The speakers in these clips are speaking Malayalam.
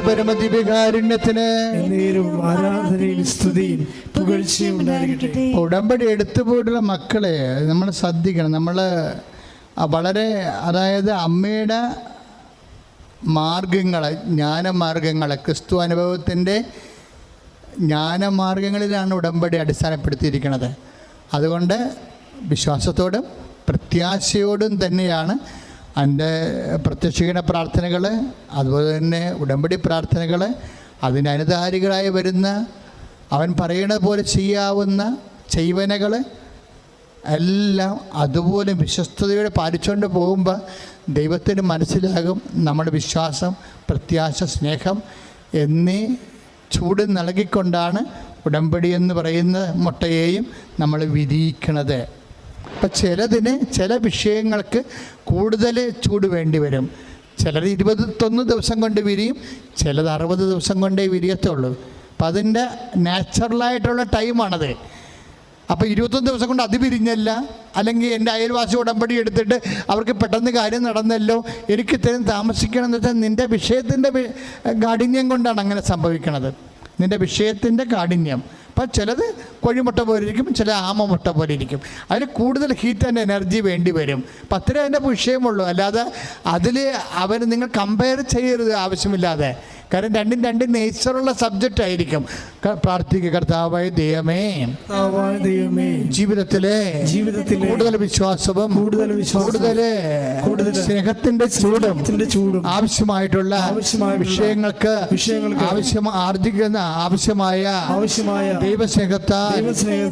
പരമദിവ്യകാരുണ്യത്തിന് എന്നേരവും ആരാധനയും സ്തുതിയും പുകഴ്ചയും ഉണ്ടായിരിക്കട്ടെ. ഉടമ്പടി എടുത്തു പോയിട്ടുള്ള മക്കളെ നമ്മൾ ശ്രദ്ധിക്കണം. നമ്മൾ വളരെ അതായത് അമ്മയുടെ മാർഗങ്ങൾ ജ്ഞാനമാർഗങ്ങൾ ക്രിസ്തു അനുഭവത്തിന്റെ ജ്ഞാനമാർഗങ്ങളിലാണ് ഉടമ്പടി അടിസ്ഥാനപ്പെടുത്തിയിരിക്കുന്നത്. അതുകൊണ്ട് വിശ്വാസത്തോടും പ്രത്യാശയോടും തന്നെയാണ് എന്റെ പ്രത്യക്ഷീകരണ പ്രാർത്ഥനകൾ അതുപോലെ തന്നെ ഉടമ്പടി പ്രാർത്ഥനകൾ അതിന് അനുധാരികളായി വരുന്ന അവൻ പറയുന്നത് പോലെ ചെയ്യാവുന്ന ചെയ്വനകൾ എല്ലാം അതുപോലെ വിശ്വസ്തയോടെ പാലിച്ചുകൊണ്ട് പോകുമ്പോൾ ദൈവത്തിന് മനസ്സിലാകും നമ്മുടെ വിശ്വാസം പ്രത്യാശ സ്നേഹം എന്നീ ചൂട് നൽകിക്കൊണ്ടാണ് ഉടമ്പടി എന്ന് പറയുന്ന മുട്ടയെയും നമ്മൾ വിരിയിക്കണത്. അപ്പം ചിലതിന് ചില വിഷയങ്ങൾക്ക് കൂടുതൽ ചൂട് വേണ്ടി വരും. ചിലർ ഇരുപത്തൊന്ന് ദിവസം കൊണ്ട് വിരിയും ചിലത് അറുപത് ദിവസം കൊണ്ടേ വിരിയത്തുള്ളൂ. അപ്പം അതിന്റെ നാച്ചുറലായിട്ടുള്ള ടൈമാണത്. അപ്പോൾ ഇരുപത്തൊന്ന് ദിവസം കൊണ്ട് അത് പിരിഞ്ഞല്ല അല്ലെങ്കിൽ എന്റെ അയൽവാസി ഉടമ്പടി എടുത്തിട്ട് അവർക്ക് പെട്ടെന്ന് കാര്യം നടന്നല്ലോ എനിക്ക് ഇത്രയും താമസിക്കണം എന്ന് വെച്ചാൽ നിന്റെ വിഷയത്തിന്റെ കാഠിന്യം കൊണ്ടാണ് അങ്ങനെ സംഭവിക്കണത്. നിന്റെ വിഷയത്തിന്റെ കാഠിന്യം അപ്പം ചിലത് കോഴിമുട്ട പോലെ ഇരിക്കും ചില ആമ മുട്ട പോലെ ഇരിക്കും. അതിന് കൂടുതൽ ഹീറ്റ് ആൻഡ് എനർജി വേണ്ടി വരും. അപ്പം അത്രേ അതിന്റെ വിഷയമുള്ളൂ. അല്ലാതെ അതിൽ അവർ നിങ്ങൾ കമ്പയർ ചെയ്യരുത് ആവശ്യമില്ലാതെ. കാരണം രണ്ടും രണ്ടും നേച്ചറുള്ള സബ്ജക്റ്റ് ആയിരിക്കും. പ്രാർത്ഥിക്കുക കർത്താവായ ദൈവമേ. ജീവിതത്തിലെ ജീവിതത്തിലെ കൂടുതൽ വിശ്വാസവും കൂടുതൽ കൂടുതൽ കൂടുതൽ സ്നേഹത്തിന്റെ ചൂടും ചൂടും ആവശ്യമായിട്ടുള്ള ആവശ്യമായ വിഷയങ്ങൾക്ക് വിഷയങ്ങൾക്ക് ആവശ്യം ആർജിക്കുന്ന ആവശ്യമായ ആവശ്യമായ ദൈവസ്നേഹത്താൽ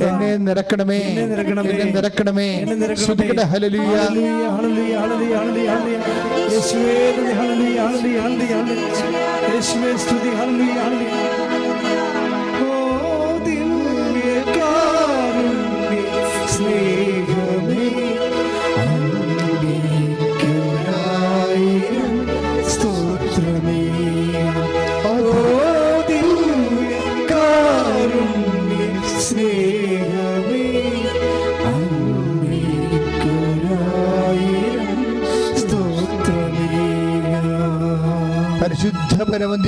എന്നെ നിറക്കണമേ. എന്നെ നിറക്കണമേ. എന്നെ നിറക്കണമേ. എന്നെ നിറക്കണമേ. ശ്രുതിക്കട്ടെ hallelujah. Hallelujah, hallelujah, hallelujah, hallelujah, hallelujah. യേശുവേ സ്തുതി ഹല്ലേലൂയ, ഹല്ലേലൂയ. ഓ ദിവ്യകാരുണ്യ സ്നേഹമേ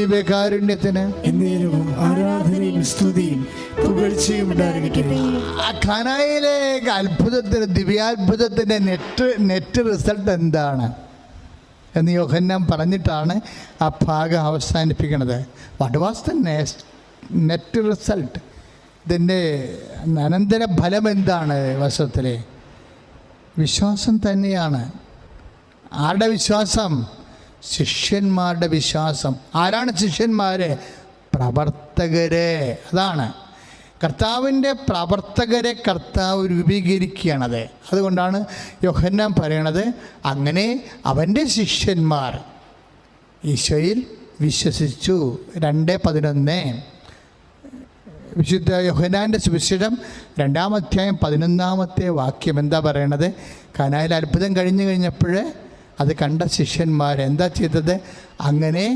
പരമദിവ്യകാരുണ്യത്തിന് എന്നേരവും ആരാധനയും സ്തുതിയും പുകഴ്ചയും ഉണ്ടായിരിക്കട്ടെ. ആ ഖനായിലെ അത്ഭുതത്തിന് ദിവ്യാത്ഭുതത്തിന്റെ നെറ്റ് നെറ്റ് റിസൾട്ട് എന്താണ്? എന്ന് യോഹന്നാൻ പറഞ്ഞിട്ടാണ് ആ ഭാഗം അവസാനിപ്പിക്കുന്നത് what was the net result ഇതിന്റെ അനന്തര ഫലം എന്താണ് വശത്തിലെ വിശ്വാസം തന്നെയാണ്. ആരുടെ വിശ്വാസം? ശിഷ്യന്മാരുടെ വിശ്വാസം. ആരാണ് ശിഷ്യന്മാർ പ്രവർത്തകരെ. അതാണ്. കർത്താവിന്റെ പ്രവർത്തകരെ കർത്താവ് രൂപീകരിക്കുകയാണത്. അതുകൊണ്ടാണ് യോഹന്നാൻ പറയണത് അങ്ങനെ അവന്റെ ശിഷ്യന്മാർ ഈശോയിൽ വിശ്വസിച്ചു. രണ്ട് പതിനൊന്ന്. വിശുദ്ധ യോഹനാന്റെ സുവിശേഷം രണ്ടാം അധ്യായം പതിനൊന്നാമത്തെ വാക്യം എന്താ പറയണത്? കനായിൽ അത്ഭുതം കഴിഞ്ഞു കഴിഞ്ഞപ്പോൾ അത് കണ്ട ശിഷ്യന്മാർ എന്താ ചെയ്തത്? അങ്ങനെ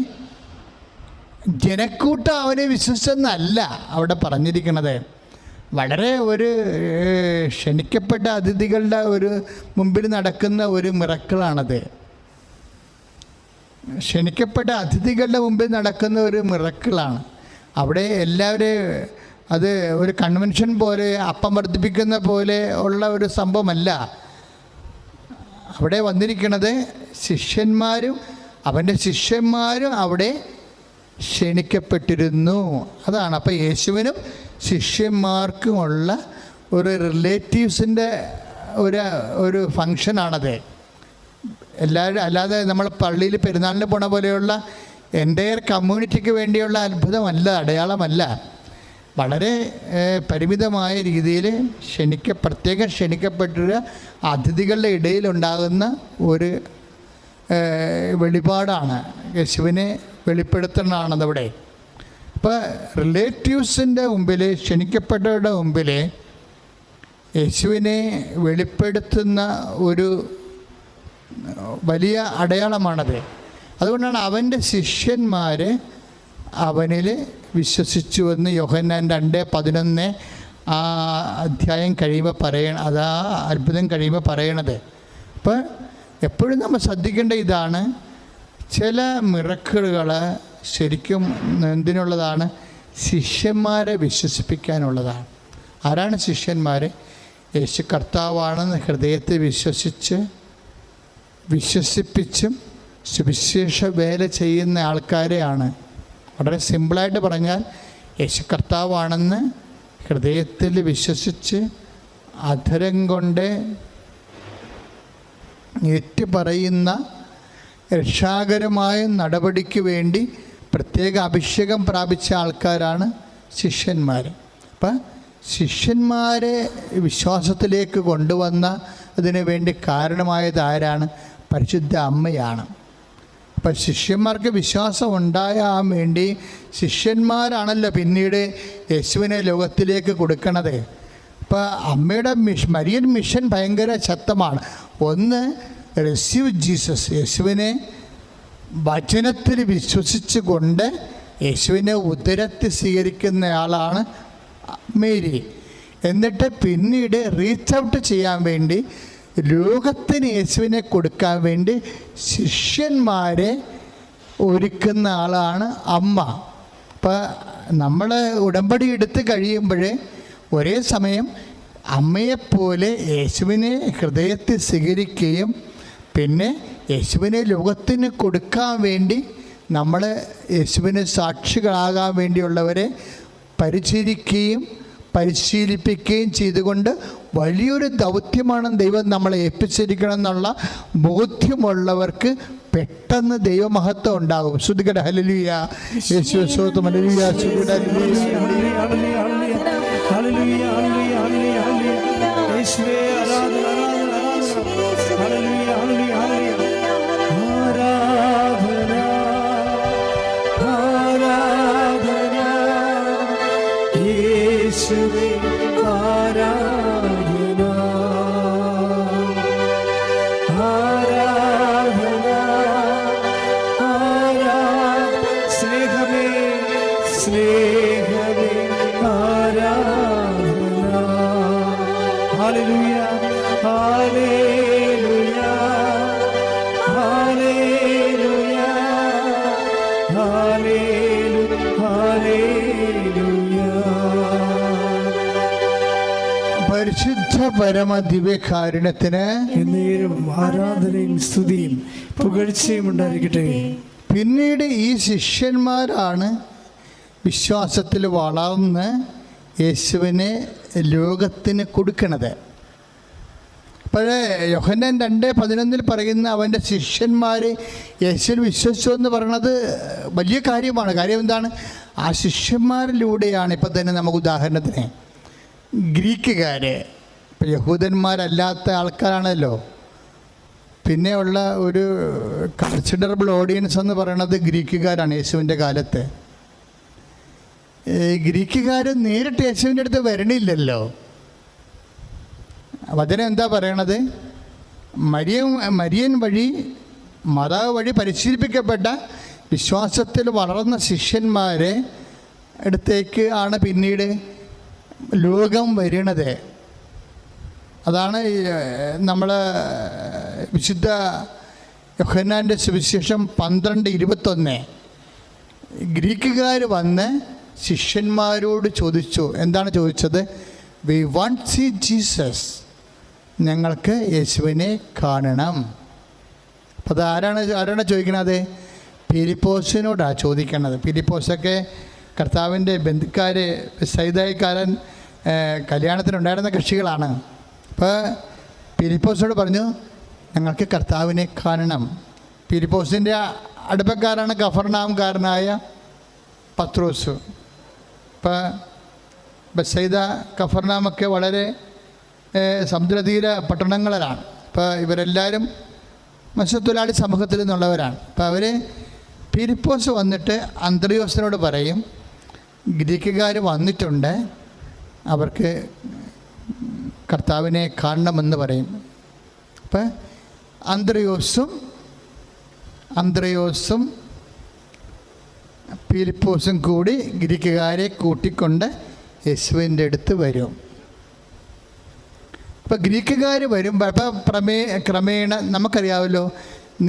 ജനക്കൂട്ടം അവനെ വിശ്വസിച്ചെന്നല്ല അവിടെ പറഞ്ഞിരിക്കുന്നത് വളരെ ഒരു ക്ഷണിക്കപ്പെട്ട അതിഥികളുടെ ഒരു മുമ്പിൽ നടക്കുന്ന ഒരു മിറക്കിളാണത്. ക്ഷണിക്കപ്പെട്ട അതിഥികളുടെ മുമ്പിൽ നടക്കുന്ന ഒരു മിറക്കിളാണ്. അവിടെ എല്ലാവരെയും അത് ഒരു കൺവെൻഷൻ പോലെ അപ്പം വർദ്ധിപ്പിക്കുന്ന പോലെ ഉള്ള ഒരു സംഭവമല്ല. അവിടെ വന്നിരിക്കുന്നത് ശിഷ്യന്മാരും അവന്റെ ശിഷ്യന്മാരും അവിടെ ക്ഷണിക്കപ്പെട്ടിരുന്നു. അതാണ്. അപ്പോൾ യേശുവിനും ശിഷ്യന്മാർക്കുമുള്ള ഒരു റിലേറ്റീവ്സിന്റെ ഒരു ഒരു ഫങ്ഷനാണത് എല്ലാവരും അല്ലാതെ നമ്മൾ പള്ളിയിൽ പെരുന്നാളിന് പോണ പോലെയുള്ള എന്റെ കമ്മ്യൂണിറ്റിക്ക് വേണ്ടിയുള്ള അത്ഭുതമല്ല അടയാളമല്ല. വളരെ പരിമിതമായ രീതിയിൽ ക്ഷണിക്ക പ്രത്യേകം ക്ഷണിക്കപ്പെട്ട അതിഥികളുടെ ഇടയിലുണ്ടാകുന്ന ഒരു വെളിപാടാണ്. യേശുവിനെ വെളിപ്പെടുത്തുന്നതാണത് അവിടെ അപ്പോൾ റിലേറ്റീവ്സിന്റെ മുമ്പിൽ ക്ഷണിക്കപ്പെട്ടവരുടെ മുമ്പിൽ യേശുവിനെ വെളിപ്പെടുത്തുന്ന ഒരു വലിയ അടയാളമാണത്. അതുകൊണ്ടാണ് അവന്റെ ശിഷ്യന്മാർ അവനിൽ വിശ്വസിച്ചുവെന്ന് യോഹന്നാൻ രണ്ട് പതിനൊന്ന് ആ അധ്യായം കഴിയുമ്പോൾ പറയണം അതാ അത്ഭുതം കഴിയുമ്പോൾ പറയണത്. അപ്പോൾ എപ്പോഴും നമ്മൾ ശ്രദ്ധിക്കേണ്ട ഇതാണ് ചില മിറക്കിളുകൾ ശരിക്കും എന്തിനുള്ളതാണ്? ശിഷ്യന്മാരെ വിശ്വസിപ്പിക്കാനുള്ളതാണ്. ആരാണ് ശിഷ്യന്മാർ? യേശു കർത്താവാണെന്ന് ഹൃദയത്തെ വിശ്വസിച്ച് വിശ്വസിപ്പിച്ചും സുവിശേഷ വേല ചെയ്യുന്ന ആൾക്കാരെയാണ്. വളരെ സിമ്പിളായിട്ട് പറഞ്ഞാൽ യേശു കർത്താവാണെന്ന് ഹൃദയത്തിൽ വിശ്വസിച്ച് അധരം കൊണ്ട് ഏറ്റു പറയുന്ന രക്ഷാകരമായ നടപടിക്ക് വേണ്ടി പ്രത്യേക അഭിഷേകം പ്രാപിച്ച ആൾക്കാരാണ് ശിഷ്യന്മാർ. അപ്പം ശിഷ്യന്മാരെ വിശ്വാസത്തിലേക്ക് കൊണ്ടുവന്ന അതിനു വേണ്ടി കാരണമായത് ആരാണ്? പരിശുദ്ധ അമ്മയാണ്. അപ്പം ശിഷ്യന്മാർക്ക് വിശ്വാസം ഉണ്ടായാൻ വേണ്ടി ശിഷ്യന്മാരാണല്ലോ പിന്നീട് യേശുവിനെ ലോകത്തിലേക്ക് കൊടുക്കണത്. അപ്പോൾ അമ്മയുടെ മിഷ് മരിയൻ മിഷൻ ഭയങ്കര ശക്തമാണ്. ഒന്ന് റിസീവ് ജീസസ് യേശുവിനെ വചനത്തിൽ വിശ്വസിച്ച് കൊണ്ട് യേശുവിനെ ഉദരത്തിൽ സ്വീകരിക്കുന്നയാളാണ് മേരി. എന്നിട്ട് പിന്നീട് റീച്ച് ഔട്ട് ചെയ്യാൻ വേണ്ടി ലോകത്തിന് യേശുവിനെ കൊടുക്കാൻ വേണ്ടി ശിഷ്യന്മാരെ ഒരുക്കുന്ന ആളാണ് അമ്മ. അപ്പോൾ നമ്മൾ ഉടമ്പടി എടുത്ത് കഴിയുമ്പോൾ ഒരേ സമയം അമ്മയെപ്പോലെ യേശുവിനെ ഹൃദയത്തിൽ സ്വീകരിക്കുകയും പിന്നെ യേശുവിനെ ലോകത്തിന് കൊടുക്കാൻ വേണ്ടി നമ്മൾ യേശുവിന് സാക്ഷികളാകാൻ വേണ്ടിയുള്ളവരെ പരിചരിക്കുകയും പരിശീലിപ്പിക്കുകയും ചെയ്തുകൊണ്ട് വലിയൊരു ദൗത്യമാണ് ദൈവം നമ്മളെ ഏൽപ്പിച്ചിരിക്കണം എന്നുള്ള ബോധ്യമുള്ളവർക്ക് പെട്ടെന്ന് ദൈവമഹത്വം ഉണ്ടാകും. ശ്രുതികട ഹലലിയ യേശു ശ്രുതികട. പരമ ദിവ്യകാരുണ്യത്തിന് എന്നേരും ആരാധനയും സ്തുതിയും പുകഴ്ചയും ഉണ്ടായിരിക്കട്ടെ. പിന്നീട് ഈ ശിഷ്യന്മാരാണ് വിശ്വാസത്തിൽ വളർന്ന് യേശുവിനെ ലോകത്തിന് കൊടുക്കണത്. അപ്പോഴേ യോഹന്നാൻ രണ്ട് പതിനൊന്നിൽ പറയുന്ന അവന്റെ ശിഷ്യന്മാർ യേശുവിൽ വിശ്വസിച്ചു എന്ന് പറയണത് വലിയ കാര്യമാണ്. കാര്യം എന്താണ്? ആ ശിഷ്യന്മാരിലൂടെയാണ് ഇപ്പം തന്നെ നമുക്ക് ഉദാഹരണത്തിന് ഗ്രീക്കുകാർ യഹൂദന്മാരല്ലാത്ത ആൾക്കാരാണല്ലോ. പിന്നെയുള്ള ഒരു കൺസിഡറബിൾ ഓഡിയൻസ് എന്ന് പറയുന്നത് ഗ്രീക്കുകാരാണ് യേശുവിന്റെ കാലത്തെ. ഗ്രീക്കുകാർ നേരിട്ട് യേശുവിന്റെ അടുത്ത് വരണില്ലല്ലോ. വചനം എന്താ പറയണത്? മരിയൻ മരിയൻ വഴി മാതാവ് വഴി പരിശീലിപ്പിക്കപ്പെട്ട വിശ്വാസത്തിൽ വളർന്ന ശിഷ്യന്മാരെ അടുത്തേക്ക് ആണ് പിന്നീട് ലോകം വരണത്. അതാണ് ഈ നമ്മൾ വിശുദ്ധ യൊഹന്നാന്റെ സുവിശേഷം പന്ത്രണ്ട് ഇരുപത്തൊന്ന്. ഗ്രീക്കുകാർ വന്ന് ശിഷ്യന്മാരോട് ചോദിച്ചു എന്താണ് ചോദിച്ചത്? വി വാണ്ട് സി ജീസസ് ഞങ്ങൾക്ക് യേശുവിനെ കാണണം. അപ്പോൾ അത് ആരാണ് ആരാണ് ചോദിക്കണത്? ഫിലിപ്പോസിനോടാണ് ചോദിക്കണത്. പിരിപ്പോസൊക്കെ കർത്താവിന്റെ ബന്ധുക്കാർ സൈതായിക്കാരൻ കല്യാണത്തിനുണ്ടായിരുന്ന കക്ഷികളാണ്. അപ്പോൾ പിരിപ്പോസോട് പറഞ്ഞു ഞങ്ങൾക്ക് കർത്താവിനെ കാണണം. പിരിപ്പോസിന്റെ അടുപ്പക്കാരാണ് കഫർനാംകാരനായ പത്രോസ്. ഇപ്പോൾ ബസൈദ കഫർനാമൊക്കെ വളരെ സമുദ്രതീര പട്ടണങ്ങളിലാണ് ഇപ്പോൾ ഇവരെല്ലാവരും മത്സ്യത്തൊഴിലാളി സമൂഹത്തിൽ നിന്നുള്ളവരാണ്. അപ്പോൾ അവർ ഫിലിപ്പോസ് വന്നിട്ട് അന്ത്രയോസിനോട് പറയും ഗ്രീക്കുകാർ വന്നിട്ടുണ്ട് അവർക്ക് കർത്താവിനെ കാണണമെന്ന് പറയും. അപ്പം അന്ത്രയോസും അന്ത്രയോസും പീലിപ്പോസും കൂടി ഗ്രീക്കുകാരെ കൂട്ടിക്കൊണ്ട് യേശുവിന്റെ അടുത്ത് വരും. അപ്പോൾ ഗ്രീക്കുകാർ വരുമ്പോൾ അപ്പോൾ പ്രമേ ക്രമേണ നമുക്കറിയാമല്ലോ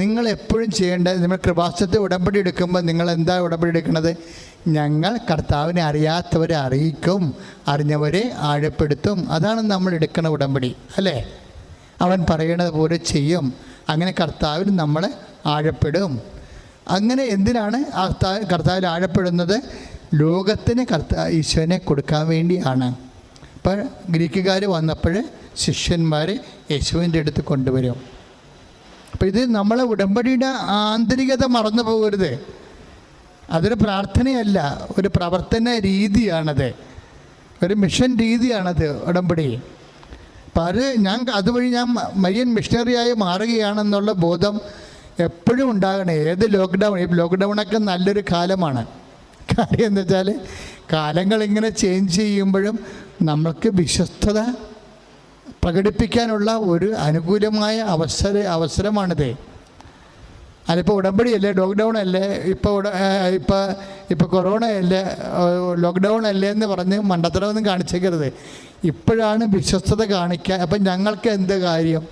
നിങ്ങൾ എപ്പോഴും ചെയ്യേണ്ടത് നിങ്ങൾ കൃപാസത്തെ ഉടമ്പടി എടുക്കുമ്പോൾ നിങ്ങൾ എന്താ ഉടമ്പടി എടുക്കുന്നത് ഞങ്ങൾ കർത്താവിനെ അറിയാത്തവരെ അറിയിക്കും അറിഞ്ഞവരെ ആഴപ്പെടുത്തും. അതാണ് നമ്മൾ എടുക്കുന്ന ഉടമ്പടി അല്ലേ? അവൻ പറയണത് പോലെ ചെയ്യും. അങ്ങനെ കർത്താവിന് നമ്മൾ ആഴപ്പെടും. അങ്ങനെ എന്തിനാണ് കർത്താവ് കർത്താവിൽ ആഴപ്പെടുന്നത്? ലോകത്തിന് കർത്താ ഈശോനെ കൊടുക്കാൻ വേണ്ടിയാണ്. അപ്പോൾ ഗ്രീക്കുകാർ വന്നപ്പോൾ ശിഷ്യന്മാർ യേശുവിന്റെ അടുത്ത് കൊണ്ടുവരും. അപ്പോൾ ഇത് നമ്മളെ ഉടമ്പടിയുടെ ആന്തരികത മറന്നു പോകരുത്. അതൊരു പ്രാർത്ഥനയല്ല ഒരു പ്രവർത്തന രീതിയാണത്. ഒരു മിഷൻ രീതിയാണത് ഉടമ്പടി. അപ്പം അത് ഞാൻ അതുവഴി ഞാൻ മരിയൻ മിഷണറിയായി മാറുകയാണെന്നുള്ള ബോധം എപ്പോഴും ഉണ്ടാകണേ. ഏത് ലോക്ക്ഡൗൺ ഈ ലോക്ക്ഡൗണൊക്കെ നല്ലൊരു കാലമാണ്. കാര്യം എന്താ വെച്ചാൽ കാലങ്ങൾ ഇങ്ങനെ ചേഞ്ച് ചെയ്യുമ്പോഴും നമ്മൾക്ക് വിശ്വസ്തത പ്രകടിപ്പിക്കാനുള്ള ഒരു അനുകൂലമായ അവസര അവസരമാണിത്. അതിപ്പോൾ ഉടമ്പടിയല്ലേ? ലോക്ക്ഡൗൺ അല്ലേ ഇപ്പോൾ ഇപ്പോൾ ഇപ്പോൾ കൊറോണ അല്ലേ ലോക്ക്ഡൗൺ അല്ലേ എന്ന് പറഞ്ഞ് മണ്ടത്തരമൊന്നും കാണിച്ചേക്കരുത്. ഇപ്പോഴാണ് വിശ്വസ്തത കാണിക്കുക അപ്പം ഞങ്ങൾക്ക് എന്ത് കാര്യം?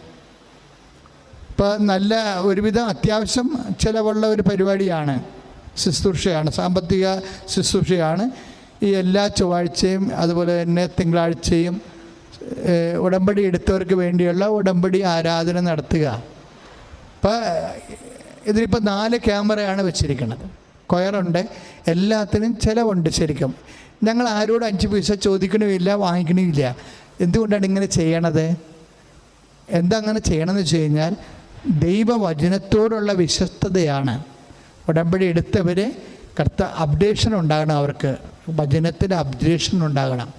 ഇപ്പോൾ നല്ല ഒരുവിധം അത്യാവശ്യം ചിലവുള്ള ഒരു പരിപാടിയാണ്. ശുശ്രൂഷയാണ് സാമ്പത്തിക ശുശ്രൂഷയാണ്. ഈ എല്ലാ ചൊവ്വാഴ്ചയും അതുപോലെ തന്നെ തിങ്കളാഴ്ചയും ഉടമ്പടി എടുത്തവർക്ക് വേണ്ടിയുള്ള ഉടമ്പടി ആരാധന നടത്തുക. അപ്പോൾ ഇതിലിപ്പോൾ നാല് ക്യാമറയാണ് വെച്ചിരിക്കുന്നത് കൊയറുണ്ട് എല്ലാത്തിനും ചിലവുണ്ട് ശരിക്കും. ഞങ്ങൾ ആരോട് അഞ്ച് പൈസ ചോദിക്കണമില്ല വാങ്ങിക്കണമില്ല. എന്തുകൊണ്ടാണ് ഇങ്ങനെ ചെയ്യണത്? എന്താ അങ്ങനെ ചെയ്യണമെന്ന് വെച്ച് കഴിഞ്ഞാൽ ദൈവവചനത്തോടുള്ള വിശ്വസ്തതയാണ്. ഉടമ്പടി എടുത്തവർ കർത്ത അപ്ഡേഷൻ ഉണ്ടാകണം അവർക്ക്. വചനത്തിൽ അപ്ഡേഷൻ ഉണ്ടാകണം.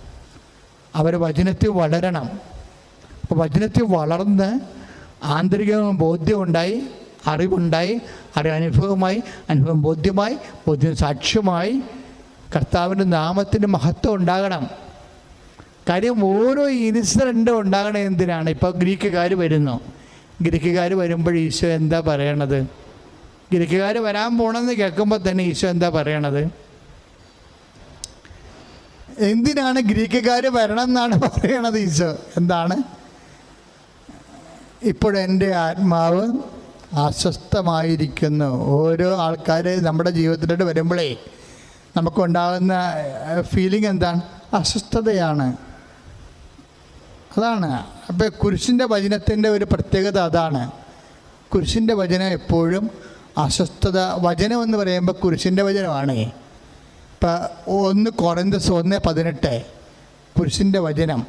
അവർ വചനത്തിൽ വളരണം. അപ്പോൾ വചനത്തിൽ വളർന്ന് ആന്തരിക ബോധ്യമുണ്ടായി അറിവുണ്ടായി അറിവ് അനുഭവമായി അനുഭവം ബോധ്യമായി ബോധ്യം സാക്ഷ്യമായി കർത്താവിന്റെ നാമത്തിന് മഹത്വം ഉണ്ടാകണം. കാര്യം ഓരോ ഇൻസിഡന്റും ഉണ്ടാകണേ എന്തിനാണ്? ഇപ്പോൾ ഗ്രീക്കുകാർ വരുന്നു. ഗ്രീക്കുകാർ വരുമ്പോൾ ഈശോ എന്താ പറയണത്? ഗ്രീക്കുകാർ വരാൻ പോണെന്ന് കേൾക്കുമ്പോൾ തന്നെ ഈശോ എന്താ പറയണത്? എന്തിനാണ് ഗ്രീക്കുകാർ വരണം എന്നാണ് പറയണത് ഈശോ? എന്താണ്? ഇപ്പോഴെന്റെ ആത്മാവ് അസ്വസ്ഥമായിരിക്കുന്നു. ഓരോ ആൾക്കാർ നമ്മുടെ ജീവിതത്തിലോട്ട് വരുമ്പോഴേ നമുക്കുണ്ടാകുന്ന ഫീലിംഗ് എന്താണ്? അസ്വസ്ഥതയാണ്. അതാണ്. അപ്പോൾ കുരിശിന്റെ വചനത്തിന്റെ ഒരു പ്രത്യേകത അതാണ്. കുരിശിന്റെ വചനം എപ്പോഴും അസ്വസ്ഥത വചനം എന്ന് പറയുമ്പോൾ കുരിശിന്റെ വചനമാണ്. ഇപ്പം ഒന്ന് കുറന്തസ് ഒന്ന് പതിനെട്ട് കുരിശിന്റെ വചനം.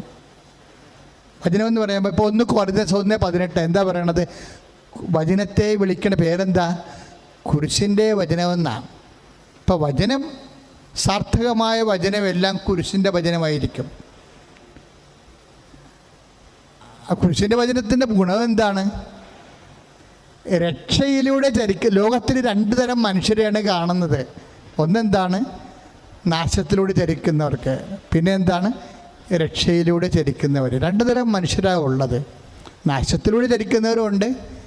വചനം എന്ന് പറയുമ്പോൾ ഇപ്പോൾ ഒന്ന് കുറന്തസ് ഒന്ന് പതിനെട്ട് എന്താ പറയണത്? വചനത്തെ വിളിക്കണ പേരെന്താ? കുരിശിന്റെ വചനമെന്നാണ് ഇപ്പോൾ വചനം സാർത്ഥകമായ വചനമെല്ലാം കുരിശിന്റെ വചനമായിരിക്കും. ആ കുരിശിന്റെ വചനത്തിന്റെ ഗുണം എന്താണ്? രക്ഷയിലൂടെ ചരിക്ക ലോകത്തിൽ രണ്ട് തരം മനുഷ്യരെയാണ് കാണുന്നത്. ഒന്നെന്താണ്? നാശത്തിലൂടെ ചരിക്കുന്നവർക്ക്. പിന്നെ എന്താണ്? രക്ഷയിലൂടെ ചരിക്കുന്നവർ. രണ്ട് തരം മനുഷ്യരാണ് ഉള്ളത്. നാശത്തിലൂടെ ചരിക്കുന്നവരുമുണ്ട്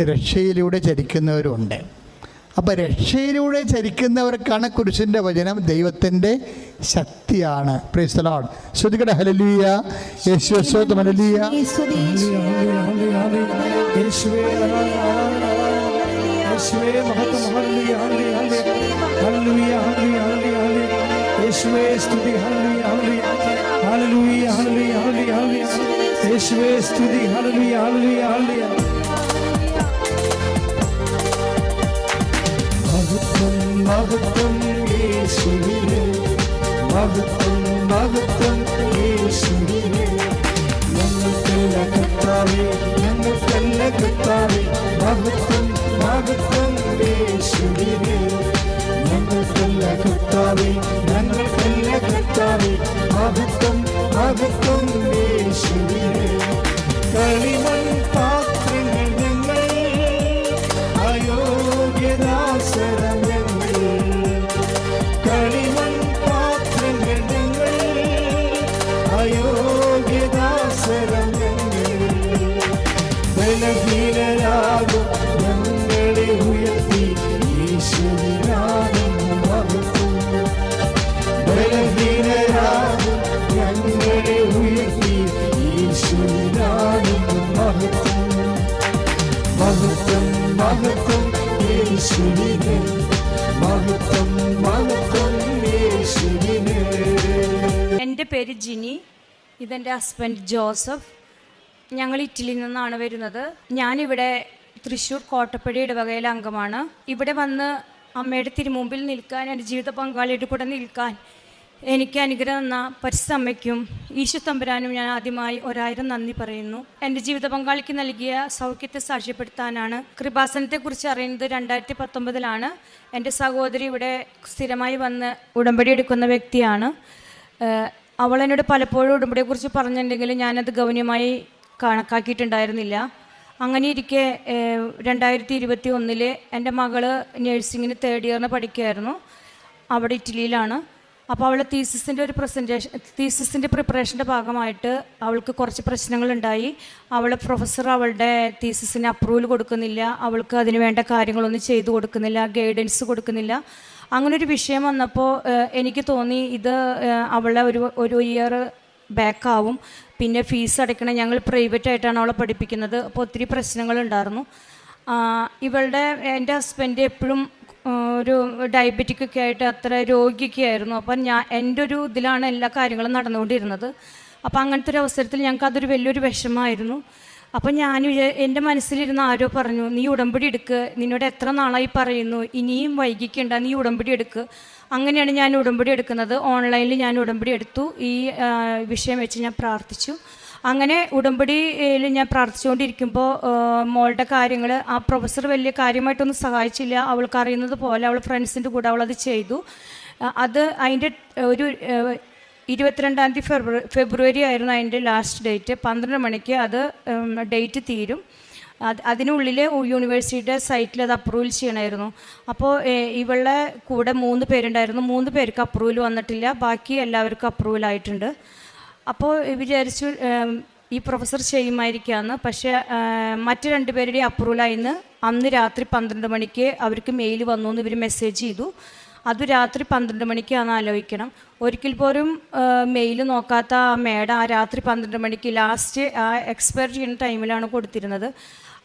രക്ഷയിലൂടെ ചരിക്കുന്നവരുണ്ട്. അപ്പോൾ രക്ഷയിലൂടെ ചരിക്കുന്നവർക്കാണ് കുരിശിന്റെ വചനം ദൈവത്തിന്റെ ശക്തിയാണ്. പ്രീസ്തലോൺ ശ്രുതികട ഹലലിയ യേശു ഹലലിയ യേശുവേ സ്തുതി ഹല്ലേലൂയ ഹല്ലേലൂയ ഹല്ലേലൂയ. മഹത്വം യേശുവിനെ മഹത്വം മഹത്വം യേശുവിനെ ഞങ്ങൾക്കല്ല കർത്താവേ ഞങ്ങൾക്കല്ല കർത്താവേ മഹത്വം മഹത്വം യേശുവിനെ ഞങ്ങൾക്കല്ല കർത്താവേ ഞങ്ങൾക്കല്ല കർത്താവേ മഹത്വം മഹത്വം യേശുവിനെ കളിമൺ പാത്രങ്ങൾ യേശുവിനെ മഹത്വം മഹത്വം യേശുവിനെ എന്റെ പേര് ജിനി. ഇതെന്റെ ഹസ്ബൻഡ് ജോസഫ്. ഞങ്ങൾ ഇറ്റലിയിൽ നിന്നാണ് വരുന്നത്. ഞാനിവിടെ തൃശ്ശൂർ കോട്ടപ്പടി ഇടവകയിലെ അംഗമാണ്. ഇവിടെ വന്ന് അമ്മയുടെ തിരുമുമ്പിൽ നിൽക്കാൻ എന്റെ ജീവിത പങ്കാളിയുടെ കൂടെ നിൽക്കാൻ എനിക്ക് അനുഗ്രഹം തന്ന പരിസമ്മയ്ക്കും ഈശോ തമ്പുരാനും ഞാൻ ആദ്യമായി ഒരായിരം നന്ദി പറയുന്നു. എന്റെ ജീവിത പങ്കാളിക്ക് നൽകിയ സൗഖ്യത്തെ സാക്ഷ്യപ്പെടുത്താനാണ് കൃപാസനത്തെക്കുറിച്ച് അറിയുന്നത് രണ്ടായിരത്തി പത്തൊമ്പതിലാണ് എന്റെ സഹോദരി ഇവിടെ സ്ഥിരമായി വന്ന് ഉടമ്പടി എടുക്കുന്ന വ്യക്തിയാണ്. അവൾ എന്നോട് പലപ്പോഴും ഉടമ്പടിയെക്കുറിച്ച് പറഞ്ഞിട്ടുണ്ടെങ്കിലും ഞാനത് ഗൗനമായി കണക്കാക്കിയിട്ടുണ്ടായിരുന്നില്ല. അങ്ങനെ ഇരിക്കെ രണ്ടായിരത്തി ഇരുപത്തി ഒന്നിൽ എന്റെ മകൾ നഴ്സിങ്ങിന് തേർഡ് ഇയറിന് പഠിക്കുകയായിരുന്നു. അവിടെ ഇറ്റലിയിലാണ്. അപ്പോൾ അവൾ തീസിസിന്റെ ഒരു പ്രസന്റേഷൻ തീസിസിന്റെ പ്രിപ്പറേഷന്റെ ഭാഗമായിട്ട് അവൾക്ക് കുറച്ച് പ്രശ്നങ്ങളുണ്ടായി. അവൾ പ്രൊഫസർ അവളുടെ തീസിസിന് അപ്രൂവൽ കൊടുക്കുന്നില്ല. അവൾക്ക് അതിന് വേണ്ട കാര്യങ്ങളൊന്നും ചെയ്തു കൊടുക്കുന്നില്ല ഗൈഡൻസ് കൊടുക്കുന്നില്ല. അങ്ങനെ ഒരു വിഷയം വന്നപ്പോൾ എനിക്ക് തോന്നി ഇത് അവളെ ഒരു ഒരു ഇയർ ബാക്കാവും പിന്നെ ഫീസ് അടയ്ക്കണം ഞങ്ങൾ പ്രൈവറ്റ് ആയിട്ടാണ് അവളെ പഠിപ്പിക്കുന്നത്. അപ്പോൾ ഒത്തിരി പ്രശ്നങ്ങളുണ്ടായിരുന്നു. ഇവളുടെ എന്റെ ഹസ്ബൻഡ് എപ്പോഴും ഒരു ഡയബറ്റിക് ഒക്കെ ആയിട്ട് അത്ര രോഗിയൊക്കെ ആയിരുന്നു. അപ്പം ഞാൻ എന്റെ ഒരു ഇതിലാണ് എല്ലാ കാര്യങ്ങളും നടന്നുകൊണ്ടിരുന്നത്. അപ്പം അങ്ങനത്തെ ഒരു അവസരത്തിൽ ഞങ്ങൾക്ക് അതൊരു വലിയൊരു വിഷമമായിരുന്നു. അപ്പം ഞാൻ എന്റെ മനസ്സിലിരുന്ന് ആരോ പറഞ്ഞു നീ ഉടമ്പടി എടുക്കുക നിന്നോട് എത്ര നാളായി പറയുന്നു ഇനിയും വൈകിക്കണ്ട നീ ഉടമ്പടി എടുക്കുക അങ്ങനെയാണ് ഞാൻ ഉടമ്പടി എടുക്കുന്നത്. ഓൺലൈനിൽ ഞാൻ ഉടമ്പടി എടുത്തു. ഈ വിഷയം വെച്ച് ഞാൻ പ്രാർത്ഥിച്ചു. അങ്ങനെ ഉടമ്പടിയിൽ ഞാൻ പ്രാർത്ഥിച്ചുകൊണ്ടിരിക്കുമ്പോൾ മോളുടെ കാര്യങ്ങൾ ആ പ്രൊഫസർ വലിയ കാര്യമായിട്ടൊന്നും സഹായിച്ചില്ല. അവൾക്ക് അറിയുന്നത് പോലെ അവൾ ഫ്രണ്ട്സിന്റെ കൂടെ അവളത് ചെയ്തു. അത് അതിന്റെ ഒരു ഇരുപത്തിരണ്ടാം തീയതി ഫെബ്രുവരി ഫെബ്രുവരി ആയിരുന്നു അതിന്റെ ലാസ്റ്റ് ഡേറ്റ്. പന്ത്രണ്ട് മണിക്ക് അത് ഡേറ്റ് തീരും. അത് അതിനുള്ളിൽ യൂണിവേഴ്സിറ്റിയുടെ സൈറ്റിൽ അത് അപ്രൂവൽ ചെയ്യണമായിരുന്നു അപ്പോൾ ഇവളുടെ കൂടെ മൂന്ന് പേരുണ്ടായിരുന്നു. മൂന്ന് പേർക്ക് അപ്രൂവൽ വന്നിട്ടില്ല. ബാക്കി എല്ലാവർക്കും അപ്രൂവൽ ആയിട്ടുണ്ട്. അപ്പോൾ വിചാരിച്ചു ഈ പ്രൊഫസർ ചെയ്യുമായിരിക്കാമെന്ന് പക്ഷേ മറ്റു രണ്ടുപേരുടെയും അപ്രൂവലായിന്ന് അന്ന് രാത്രി പന്ത്രണ്ട് മണിക്ക് അവർക്ക് മെയിൽ വന്നു എന്ന് ഇവർ മെസ്സേജ് ചെയ്തു. അത് രാത്രി പന്ത്രണ്ട് മണിക്കാന്ന് ആലോചിക്കണം. ഒരിക്കൽ പോലും മെയിൽ നോക്കാത്ത ആ മേഡം ആ രാത്രി പന്ത്രണ്ട് മണിക്ക് ലാസ്റ്റ് ആ എക്സ്പയർ ചെയ്യുന്ന ടൈമിലാണ് കൊടുത്തിരുന്നത്.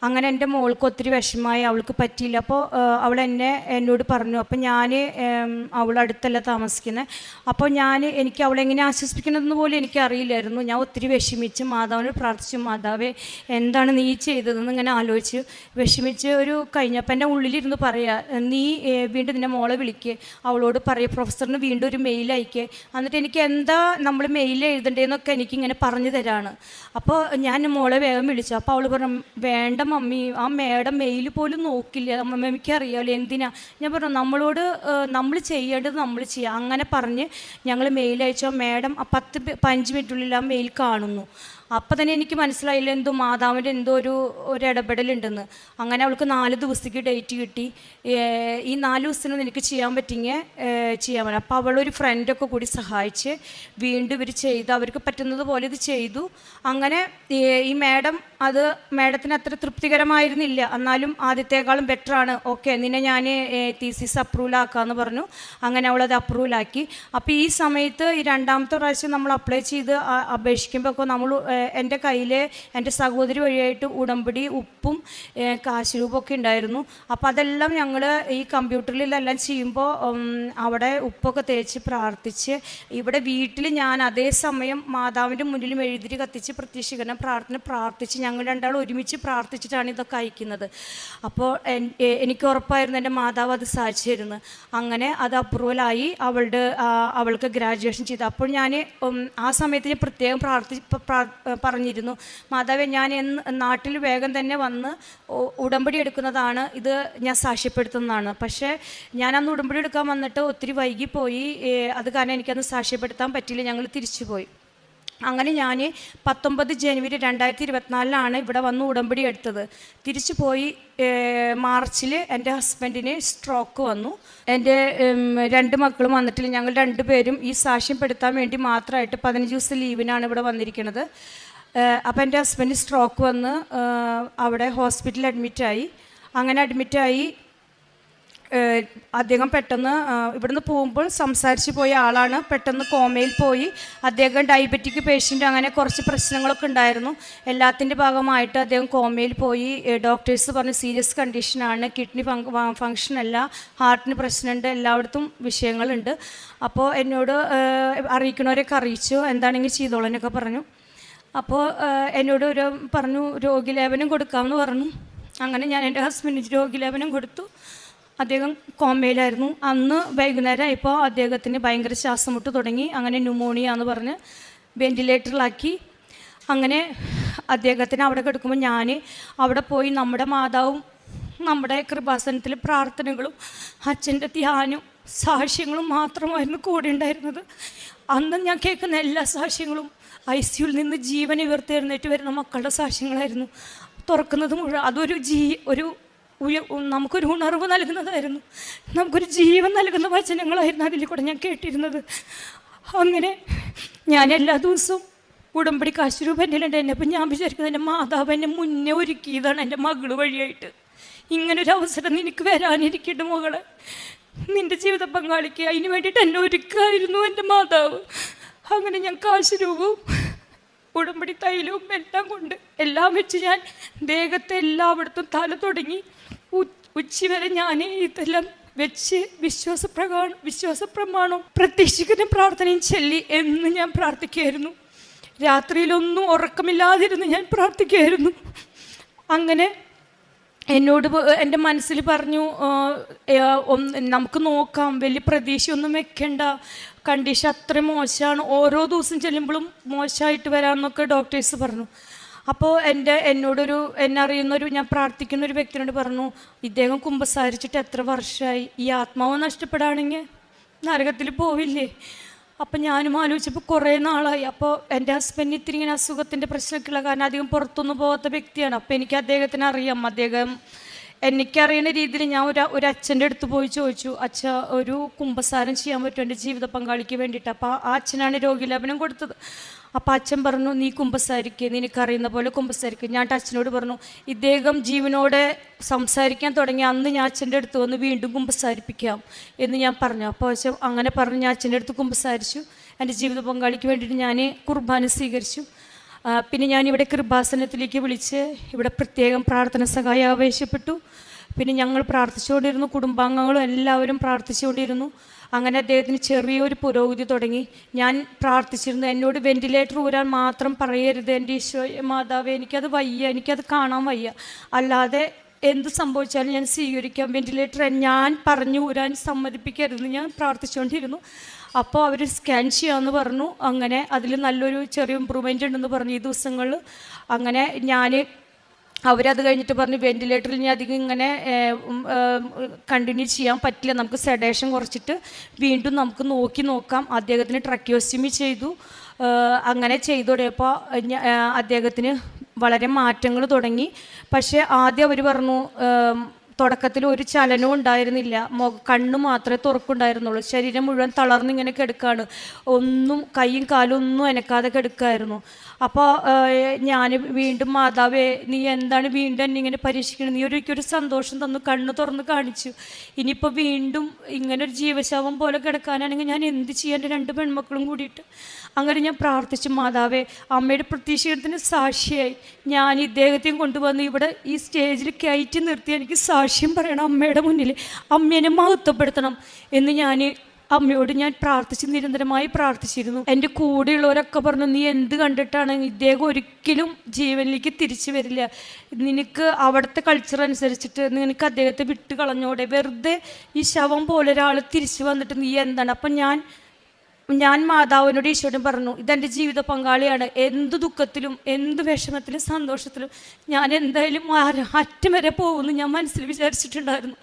അങ്ങനെ എന്റെ മോൾക്ക് ഒത്തിരി വിഷമമായി അവൾക്ക് പറ്റിയില്ല. അപ്പോൾ അവൾ എന്നെ എന്നോട് പറഞ്ഞു അപ്പോൾ ഞാൻ അവൾ അടുത്തല്ല താമസിക്കുന്നത് അപ്പോൾ ഞാൻ എനിക്ക് അവളെ എങ്ങനെ ആശ്വസിപ്പിക്കണമെന്ന് പോലും എനിക്കറിയില്ലായിരുന്നു ഞാൻ ഒത്തിരി വിഷമിച്ച് മാതാവിനോട് പ്രാർത്ഥിച്ചു മാതാവേ എന്താണ് നീ ചെയ്തതെന്ന് ഇങ്ങനെ ആലോചിച്ച് വിഷമിച്ച് ഒരു കഴിഞ്ഞപ്പോൾ എന്റെ ഉള്ളിലിരുന്ന് പറയുക നീ വീണ്ടും നിന്നെ മോളെ വിളിക്കുക അവളോട് പറയുക പ്രൊഫസറിന് വീണ്ടും ഒരു മെയിൽ അയക്കുക എന്നിട്ട് എനിക്ക് എന്താ നമ്മൾ മെയിൽ എഴുതണ്ടേന്നൊക്കെ എനിക്കിങ്ങനെ പറഞ്ഞു തരാണ്. അപ്പോൾ ഞാൻ മോളെ വേഗം വിളിച്ചു. അപ്പോൾ അവൾ പറഞ്ഞു വേണ്ട മമ്മി ആ മേഡം മെയിൽ പോലും നോക്കില്ല. മമ്മിക്ക് അറിയാമല്ലോ എന്തിനാ? ഞാൻ പറഞ്ഞു നമ്മളോട് നമ്മൾ ചെയ്യേണ്ടത് നമ്മൾ ചെയ്യുക അങ്ങനെ പറഞ്ഞ് ഞങ്ങൾ മെയിൽ അയച്ചോ. മേഡം പത്ത് പതിനഞ്ച് മിനിറ്റുള്ളിൽ ആ മെയിൽ കാണുന്നു. അപ്പം തന്നെ എനിക്ക് മനസ്സിലായില്ല എന്തോ മാതാവിന്റെ എന്തോ ഒരു ഒരു ഇടപെടലുണ്ടെന്ന്. അങ്ങനെ അവൾക്ക് നാല് ദിവസത്തേക്ക് ഡേറ്റ് കിട്ടി. ഈ നാല് ദിവസത്തിന് എനിക്ക് ചെയ്യാൻ പറ്റിയെങ്കിൽ ചെയ്യാൻ പറ്റും. അപ്പോൾ അവളൊരു ഫ്രണ്ടൊക്കെ കൂടി സഹായിച്ച് വീണ്ടും ഇവർ ചെയ്ത്. അവർക്ക് പറ്റുന്നത് പോലെ ഇത് ചെയ്തു. അങ്ങനെ ഈ മാഡം അത് മാഡത്തിന് അത്ര തൃപ്തികരമായിരുന്നില്ല. എന്നാലും ആദ്യത്തേക്കാളും ആണ്. ഓക്കെ നിന്നെ ഞാൻ തീസിസ് അപ്രൂവൽ ആക്കാമെന്ന് പറഞ്ഞു. അങ്ങനെ അവളത് അപ്രൂവൽ ആക്കി. അപ്പോൾ ഈ സമയത്ത് ഈ രണ്ടാമത്തെ പ്രാവശ്യം നമ്മൾ അപ്ലൈ ചെയ്ത് അപേക്ഷിക്കുമ്പോൾ നമ്മൾ എന്റെ കയ്യിൽ എന്റെ സഹോദരി വഴിയായിട്ട് ഉടമ്പടി ഉപ്പും കാശ് രൂപമൊക്കെ ഉണ്ടായിരുന്നു. അപ്പോൾ അതെല്ലാം ഞങ്ങൾ ഈ കമ്പ്യൂട്ടറിൽ ഇതെല്ലാം ചെയ്യുമ്പോൾ അവിടെ ഉപ്പൊക്കെ തേച്ച് പ്രാർത്ഥിച്ച് ഇവിടെ വീട്ടിൽ ഞാൻ അതേ സമയം മാതാവിന്റെ മുന്നിലും എഴുതിരി കത്തിച്ച് പ്രത്യക്ഷീകരണ പ്രാർത്ഥന പ്രാർത്ഥിച്ച് ഞങ്ങൾ രണ്ടാളും ഒരുമിച്ച് പ്രാർത്ഥിച്ചിട്ടാണ് ഇതൊക്കെ അയക്കുന്നത്. അപ്പോൾ എനിക്ക് ഉറപ്പായിരുന്നു എന്റെ മാതാവ് അത് സാധിച്ചിരുന്നു. അങ്ങനെ അത് അപ്രൂവലായി അവളുടെ അവൾക്ക് ഗ്രാജുവേഷൻ ചെയ്തു. അപ്പോൾ ഞാൻ ആ സമയത്ത് ഞാൻ പ്രത്യേകം പ്രാർത്ഥി പറഞ്ഞിരുന്നു. മാതാവെ ഞാൻ എന്ന് നാട്ടിൽ വേഗം തന്നെ വന്ന് ഉടമ്പടി എടുക്കുന്നതാണ്. ഇത് ഞാൻ സാക്ഷ്യപ്പെടുത്തുന്നതാണ്. പക്ഷേ ഞാൻ അന്ന് ഉടമ്പടി എടുക്കാൻ വന്നിട്ട് ഒത്തിരി വൈകിപ്പോയി. അത് കാരണം എനിക്കന്ന് സാക്ഷ്യപ്പെടുത്താൻ പറ്റിയില്ല. ഞങ്ങൾ തിരിച്ചു പോയി അങ്ങനെ ഞാൻ പത്തൊമ്പത് ജനുവരി രണ്ടായിരത്തി ഇരുപത്തിനാലിലാണ് ഇവിടെ വന്ന് ഉടമ്പടി എടുത്തത്. തിരിച്ചു പോയി മാർച്ചിൽ എന്റെ ഹസ്ബൻഡിന് സ്ട്രോക്ക് വന്നു. എന്റെ രണ്ട് മക്കളും വന്നിട്ടില്ല. ഞങ്ങൾ രണ്ടുപേരും ഈ സാക്ഷ്യപ്പെടുത്താൻ വേണ്ടി മാത്രമായിട്ട് പതിനഞ്ച് ദിവസം ലീവിനാണ് ഇവിടെ വന്നിരിക്കുന്നത്. അപ്പോൾ എന്റെ ഹസ്ബൻഡ് സ്ട്രോക്ക് വന്ന് അവിടെ ഹോസ്പിറ്റലിൽ അഡ്മിറ്റായി. അങ്ങനെ അഡ്മിറ്റായി. അദ്ദേഹം പെട്ടെന്ന് ഇവിടുന്ന് പോകുമ്പോൾ സംസാരിച്ച് പോയ ആളാണ്. പെട്ടെന്ന് കോമയിൽ പോയി. അദ്ദേഹം ഡയബറ്റിക് പേഷ്യന്റ് അങ്ങനെ കുറച്ച് പ്രശ്നങ്ങളൊക്കെ ഉണ്ടായിരുന്നു. എല്ലാത്തിന്റെ ഭാഗമായിട്ട് അദ്ദേഹം കോമയിൽ പോയി. ഡോക്ടേഴ്സ് പറഞ്ഞു സീരിയസ് കണ്ടീഷനാണ് കിഡ്നി ഫങ്ഷൻ അല്ല. ഹാർട്ടിന് പ്രശ്നമുണ്ട്. എല്ലായിടത്തും വിഷയങ്ങളുണ്ട്. അപ്പോൾ എന്നോട് അറിയിക്കണവരൊക്കെ അറിയിച്ചു. എന്താണെങ്കിൽ ചെയ്തോളനൊക്കെ പറഞ്ഞു. അപ്പോൾ എന്നോട് ഒരു പറഞ്ഞു രോഗിലേപനം കൊടുക്കാമെന്ന് പറഞ്ഞു. അങ്ങനെ ഞാൻ എന്റെ ഹസ്ബൻഡിന് രോഗിലേപനം കൊടുത്തു. അദ്ദേഹം കോമയിലായിരുന്നു. അന്ന് വൈകുന്നേരം ആയപ്പോൾ അദ്ദേഹത്തിന് ഭയങ്കര ശ്വാസം മുട്ട് തുടങ്ങി. അങ്ങനെ ന്യൂമോണിയ എന്ന് പറഞ്ഞ് വെന്റിലേറ്ററിലാക്കി അങ്ങനെ അദ്ദേഹത്തിന് അവിടെ കിടക്കുമ്പോൾ ഞാൻ അവിടെ പോയി നമ്മുടെ മാതാവും നമ്മുടെ കൃപാസനത്തിൽ പ്രാർത്ഥനകളും അച്ഛന്റെ ധ്യാനവും സാക്ഷ്യങ്ങളും മാത്രമായിരുന്നു കൂടെ ഉണ്ടായിരുന്നത്. അന്ന് ഞാൻ കേൾക്കുന്ന എല്ലാ സാക്ഷ്യങ്ങളും ഐ സിയുൽ നിന്ന് ജീവൻ ഉയർത്തെഴുന്നേറ്റ് വരുന്ന മക്കളുടെ സാക്ഷ്യങ്ങളായിരുന്നു. തുറക്കുന്നത് മുഴുവൻ അതൊരു ജീ ഒരു ഉയ നമുക്കൊരു ഉണർവ് നൽകുന്നതായിരുന്നു. നമുക്കൊരു ജീവൻ നൽകുന്ന വചനങ്ങളായിരുന്നു അതിൽ കൂടെ ഞാൻ കേട്ടിരുന്നത്. അങ്ങനെ ഞാൻ എല്ലാ ദിവസവും ഉടമ്പടി കാശ് രൂപ എന്റെ അപ്പം ഞാൻ വിചാരിക്കുന്നത് എന്റെ മാതാവ് എന്നെ മുന്നേ ഒരുക്കിയതാണ് എന്റെ മകൾ വഴിയായിട്ട്. ഇങ്ങനൊരു അവസരം നിനക്ക് വരാനിരിക്കട്ടെ മകളെ. നിന്റെ ജീവിത പങ്കാളിക്ക് അതിന് വേണ്ടിയിട്ട് എന്നെ ഒരുക്കായിരുന്നു എന്റെ മാതാവ്. അങ്ങനെ ഞാൻ കാശ് രൂപവും ഉടമ്പടി തൈലവും എല്ലാം കൊണ്ട് എല്ലാം വെച്ച് ഞാൻ ദേഹത്തെ എല്ലായിടത്തും തല തുടങ്ങി. ഉച്ച വരെ ഞാൻ ഇതെല്ലാം വെച്ച് വിശ്വാസപ്രകാ വിശ്വാസപ്രമാണോ പ്രതീക്ഷിക്കുന്ന പ്രാർത്ഥനയും ചൊല്ലി എന്ന് ഞാൻ പ്രാർത്ഥിക്കുകയായിരുന്നു. രാത്രിയിലൊന്നും ഉറക്കമില്ലാതിരുന്ന് ഞാൻ പ്രാർത്ഥിക്കുകയായിരുന്നു. അങ്ങനെ എന്നോട് എന്റെ മനസ്സിൽ പറഞ്ഞു നമുക്ക് നോക്കാം വലിയ പ്രതീക്ഷയൊന്നും വെക്കണ്ട. കണ്ടീഷൻ അത്ര മോശമാണ്. ഓരോ ദിവസം ചെല്ലുമ്പോഴും മോശമായിട്ട് വരാമെന്നൊക്കെ ഡോക്ടേഴ്സ് പറഞ്ഞു. അപ്പോൾ എന്റെ എന്നോടൊരു എന്നെ അറിയുന്നൊരു ഞാൻ പ്രാർത്ഥിക്കുന്ന ഒരു വ്യക്തിനോട് പറഞ്ഞു ഇദ്ദേഹം കുമ്പസാരിച്ചിട്ട് എത്ര വർഷമായി? ഈ ആത്മാവ് നഷ്ടപ്പെടുകയാണെങ്കിൽ നരകത്തിൽ പോവില്ലേ? അപ്പം ഞാനും ആലോചിച്ചപ്പോൾ കുറേ നാളായി. അപ്പോൾ എന്റെ ഹസ്ബൻഡ് ഇത്തിരി ഇങ്ങനെ അസുഖത്തിന്റെ പ്രശ്നമൊക്കെയുള്ള കാരണം അധികം പുറത്തൊന്നും പോകാത്ത വ്യക്തിയാണ്. അപ്പോൾ എനിക്ക് അദ്ദേഹത്തിന് അറിയാം. അദ്ദേഹം എനിക്കറിയുന്ന രീതിയിൽ ഞാൻ ഒരു ഒരു അച്ഛന്റെ അടുത്ത് പോയി ചോദിച്ചു അച്ഛ ഒരു കുമ്പസാരം ചെയ്യാൻ പറ്റും എന്റെ ജീവിത പങ്കാളിക്ക് വേണ്ടിയിട്ട്? അപ്പോൾ ആ അച്ഛനാണ് രോഗിലാപനം കൊടുത്തത്. അപ്പോൾ അച്ഛൻ പറഞ്ഞു നീ കുമ്പസാരിക്കുക നിനക്കറിയുന്ന പോലെ കുമ്പസാരിക്കുക ഞാൻ അച്ഛനോട് പറഞ്ഞു ഇദ്ദേഹം ജീവനോടെ സംസാരിക്കാൻ തുടങ്ങി അന്ന് ഞാൻ അച്ഛന്റെ അടുത്ത് വന്ന് വീണ്ടും കുമ്പസാരിപ്പിക്കാം എന്ന് ഞാൻ പറഞ്ഞു. അപ്പോൾ അച്ഛൻ അങ്ങനെ പറഞ്ഞ് ഞാൻ അച്ഛന്റെ അടുത്ത് കുമ്പസാരിച്ചു. എന്റെ ജീവിത പങ്കാളിക്ക് വേണ്ടിയിട്ട് ഞാൻ കുർബാന സ്വീകരിച്ചു. പിന്നെ ഞാൻ ഇവിടെ കൃപാസനത്തിലേക്ക് വിളിച്ച് ഇവിടെ പ്രത്യേകം പ്രാർത്ഥന സഹായം ആവശ്യപ്പെട്ടു പിന്നെ ഞങ്ങൾ പ്രാർത്ഥിച്ചുകൊണ്ടിരുന്നു കുടുംബാംഗങ്ങളും എല്ലാവരും പ്രാർത്ഥിച്ചുകൊണ്ടിരുന്നു. അങ്ങനെ അദ്ദേഹത്തിന് ചെറിയൊരു പുരോഗതി തുടങ്ങി. ഞാൻ പ്രാർത്ഥിച്ചിരുന്നു എന്നോട് വെന്റിലേറ്റർ ഊരാൻ മാത്രം പറയരുത് എന്റെ ഈശോ മാതാവ് എനിക്കത് വയ്യ എനിക്കത് കാണാൻ വയ്യ. അല്ലാതെ എന്ത് സംഭവിച്ചാലും ഞാൻ സ്വീകരിക്കാം. വെന്റിലേറ്റർ ഞാൻ പറഞ്ഞു ഊരാൻ സമ്മതിപ്പിക്കരുത് ഞാൻ പ്രാർത്ഥിച്ചുകൊണ്ടിരുന്നു. അപ്പോൾ അവർ സ്കാൻ ചെയ്യാമെന്ന് പറഞ്ഞു. അങ്ങനെ അതിൽ നല്ലൊരു ചെറിയ ഇമ്പ്രൂവ്മെന്റ് ഉണ്ടെന്ന് പറഞ്ഞു ഈ ദിവസങ്ങളിൽ അങ്ങനെ ഞാൻ അവരത് കഴിഞ്ഞിട്ട് പറഞ്ഞു വെന്റിലേറ്ററിൽ ഇനി അധികം ഇങ്ങനെ കണ്ടിന്യൂ ചെയ്യാൻ പറ്റില്ല. നമുക്ക് സെഡേഷൻ കുറച്ചിട്ട് വീണ്ടും നമുക്ക് നോക്കി നോക്കാം. അദ്ദേഹത്തിന് ട്രക്യോസ്റ്റിമി ചെയ്തു. അങ്ങനെ ചെയ്തു തുടങ്ങിയപ്പോൾ അദ്ദേഹത്തിന് വളരെ മാറ്റങ്ങൾ തുടങ്ങി. പക്ഷേ ആദ്യം അവർ പറഞ്ഞു തുടക്കത്തിൽ ഒരു ചലനവും ഉണ്ടായിരുന്നില്ല. കണ്ണ് മാത്രമേ തുറക്കുണ്ടായിരുന്നുള്ളൂ. ശരീരം മുഴുവൻ തളർന്നിങ്ങനെ കിടക്കുകയാണ് ഒന്നും കൈയും കാലും ഒന്നും അനക്കാതെ കിടക്കുമായിരുന്നു അപ്പോൾ ഞാൻ വീണ്ടും മാതാവേ നീ എന്താണ് വീണ്ടും എന്നെ ഇങ്ങനെ പരീക്ഷിക്കുന്നത് നീ ഒരിക്കലും ഒരു സന്തോഷം തന്നു. കണ്ണ് തുറന്ന് കാണിച്ചു. ഇനിയിപ്പോൾ വീണ്ടും ഇങ്ങനെ ഒരു ജീവശാപം പോലെ കിടക്കാനാണെങ്കിൽ ഞാൻ എന്ത് ചെയ്യാൻ രണ്ട് പെൺമക്കളും കൂടിയിട്ട്? അങ്ങനെ ഞാൻ പ്രാർത്ഥിച്ചു മാതാവേ അമ്മയുടെ പ്രതീക്ഷത്തിന് സാക്ഷിയായി. ഞാൻ ഇദ്ദേഹത്തെയും കൊണ്ടുവന്ന് ഇവിടെ ഈ സ്റ്റേജിൽ കയറ്റി നിർത്തി. എനിക്ക് സാക്ഷ്യം പറയണം അമ്മയുടെ മുന്നിൽ. അമ്മേനെ മഹത്വപ്പെടുത്തണം. എന്ന് ഞാൻ അമ്മയോട് ഞാൻ പ്രാർത്ഥിച്ച് നിരന്തരമായി പ്രാർത്ഥിച്ചിരുന്നു. എന്റെ കൂടെയുള്ളവരൊക്കെ പറഞ്ഞു നീ എന്ത് കണ്ടിട്ടാണ് ഇദ്ദേഹം ഒരിക്കലും ജീവനിലേക്ക് തിരിച്ചു വരില്ല. നിനക്ക് അവിടുത്തെ കൾച്ചർ അനുസരിച്ചിട്ട് നിനക്ക് അദ്ദേഹത്തെ വിട്ട് കളഞ്ഞോടെ വെറുതെ ഈ ശവം പോലെ ഒരാൾ തിരിച്ചു വന്നിട്ട് നീ എന്താണ്? അപ്പം ഞാൻ ഞാൻ മാതാവിനോട് ഈശോടും പറഞ്ഞു ഇതെന്റെ ജീവിത പങ്കാളിയാണ്. എന്ത് ദുഃഖത്തിലും എന്ത് വിഷമത്തിലും സന്തോഷത്തിലും ഞാൻ എന്തായാലും അറ്റം വരെ പോകുമെന്ന് ഞാൻ മനസ്സിൽ വിചാരിച്ചിട്ടുണ്ടായിരുന്നു.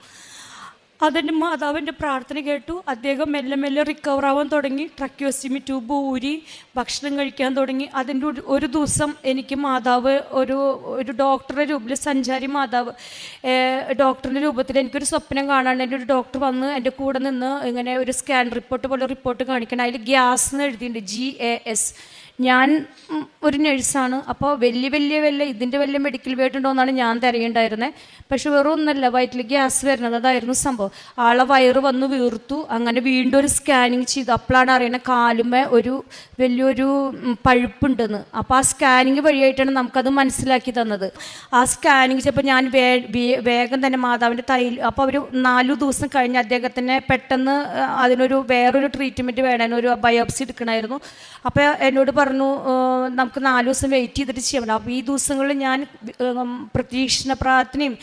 അതെന്റെ മാതാവിന്റെ പ്രാർത്ഥന കേട്ടു. അദ്ദേഹം മെല്ലെ മെല്ലെ റിക്കവർ ആവാൻ തുടങ്ങി. ട്രക്യോസിമി ട്യൂബ് ഊരി ഭക്ഷണം കഴിക്കാൻ തുടങ്ങി. അതിന്റെ ഒരു ദിവസം എനിക്ക് മാതാവ് ഒരു ഒരു ഡോക്ടറുടെ രൂപത്തിൽ സഞ്ചാരി മാതാവ് ഡോക്ടറിന്റെ രൂപത്തിൽ എനിക്കൊരു സ്വപ്നം കാണാണ്ട് എന്റെ ഒരു ഡോക്ടർ വന്ന് എന്റെ കൂടെ നിന്ന് ഇങ്ങനെ ഒരു സ്കാൻ റിപ്പോർട്ട് പോലെ റിപ്പോർട്ട് കാണിക്കണം അതിൽ ഗ്യാസ് എന്ന് എഴുതിയിട്ടുണ്ട് ജി എ എസ് ഞാൻ ഒരു നഴ്സാണ് അപ്പോൾ വലിയ വലിയ വലിയ ഇതിന്റെ വലിയ മെഡിക്കൽ വേർഡ് ഉണ്ടോ എന്നാണ് ഞാൻ തിരയുണ്ടായിരുന്നത് പക്ഷെ വെറും ഒന്നല്ല വയറ്റിൽ ഗ്യാസ് വരുന്നത് അതായിരുന്നു സംഭവം. ആളെ വയറ് വന്ന് വീർത്തു. അങ്ങനെ വീണ്ടും ഒരു സ്കാനിങ് ചെയ്തു. അപ്പോഴാണ് അറിയുന്നത് കാലുമേ ഒരു വലിയൊരു പഴുപ്പുണ്ടെന്ന്. അപ്പോൾ ആ സ്കാനിങ് വഴിയായിട്ടാണ് നമുക്കത് മനസ്സിലാക്കി തന്നത്. ആ സ്കാനിങ് ചെയ്തപ്പോൾ ഞാൻ വേ വേഗം തന്നെ മാതാവിന്റെ തൈ അപ്പോൾ ഒരു നാലു ദിവസം കഴിഞ്ഞ് അദ്ദേഹത്തിന് പെട്ടെന്ന് അതിനൊരു വേറൊരു ട്രീറ്റ്മെന്റ് വേണമെന്നൊരു ബയോപ്സി എടുക്കണമായിരുന്നു അപ്പോൾ എന്നോട് "ആ, നമുക്ക് നാല് ദിവസം വെയിറ്റ് ചെയ്തിട്ട് ചെയ്യണം അപ്പോൾ ഈ ദിവസങ്ങളിൽ ഞാൻ പ്രതീക്ഷണ പ്രാർത്ഥനയും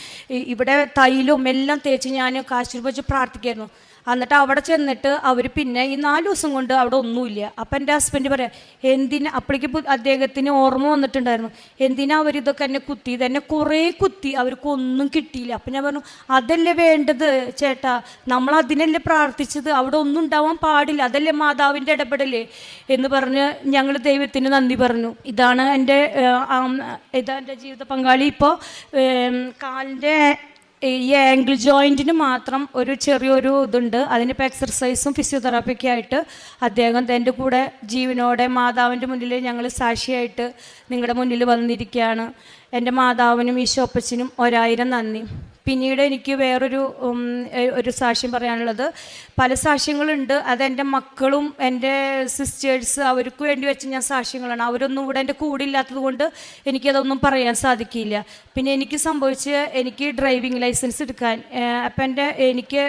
ഇവിടെ തൈലും എല്ലാം തേച്ച് ഞാൻ കാശ്മീർ വെച്ച് പ്രാർത്ഥിക്കായിരുന്നു. എന്നിട്ട് അവിടെ ചെന്നിട്ട് അവർ പിന്നെ ഈ നാല് ദിവസം കൊണ്ട് അവിടെ ഒന്നുമില്ല. അപ്പം എന്റെ ഹസ്ബൻഡ് പറയാം എന്തിനാ? അപ്പോഴേക്ക് അദ്ദേഹത്തിന് ഓർമ്മ വന്നിട്ടുണ്ടായിരുന്നു. എന്തിനാ അവരിതൊക്കെ എന്നെ കുത്തി ഇതെന്നെ കുറേ കുത്തി. അവർക്ക് ഒന്നും കിട്ടിയില്ല. അപ്പം ഞാൻ പറഞ്ഞു അതല്ലേ വേണ്ടത് ചേട്ടാ? നമ്മൾ അതിനല്ലേ പ്രാർത്ഥിച്ചത്? അവിടെ ഒന്നും ഉണ്ടാവാൻ പാടില്ല. അതല്ലേ മാതാവിന്റെ ഇടപെടലേ? എന്ന് പറഞ്ഞ് ഞങ്ങൾ ദൈവത്തിന് നന്ദി പറഞ്ഞു. ഇതാണ് എന്റെ ഇതാ എന്റെ ജീവിത പങ്കാളി. ഇപ്പോൾ കാലിന്റെ ഈ ആംഗിൾ ജോയിന്റിന് മാത്രം ഒരു ചെറിയൊരു ഇതുണ്ട്. അതിനിപ്പോൾ എക്സർസൈസും ഫിസിയോതെറാപ്പിയൊക്കെ ആയിട്ട് അദ്ദേഹം എന്റെ കൂടെ ജീവനോടെ മാതാവിന്റെ മുന്നിൽ ഞങ്ങൾ സാക്ഷിയായിട്ട് നിങ്ങളുടെ മുന്നിൽ വന്നിരിക്കുകയാണ്. എന്റെ മാതാവിനും ഈശോപ്പച്ചനും ഒരായിരം നന്ദി. പിന്നീട് എനിക്ക് വേറൊരു ഒരു സാക്ഷ്യം പറയാനുള്ളത്. പല സാക്ഷ്യങ്ങളുണ്ട്. അതെന്റെ മക്കളും എന്റെ സിസ്റ്റേഴ്സ് അവർക്ക് വേണ്ടി വെച്ച് ഞാൻ സാക്ഷ്യങ്ങളാണ്. അവരൊന്നും ഇവിടെ എന്റെ കൂടെ ഇല്ലാത്തത് കൊണ്ട് എനിക്കതൊന്നും പറയാൻ സാധിക്കില്ല. പിന്നെ എനിക്ക് സംഭവിച്ച് എനിക്ക് ഡ്രൈവിംഗ് ലൈസൻസ് എടുക്കാൻ അപ്പം എന്റെ എനിക്ക്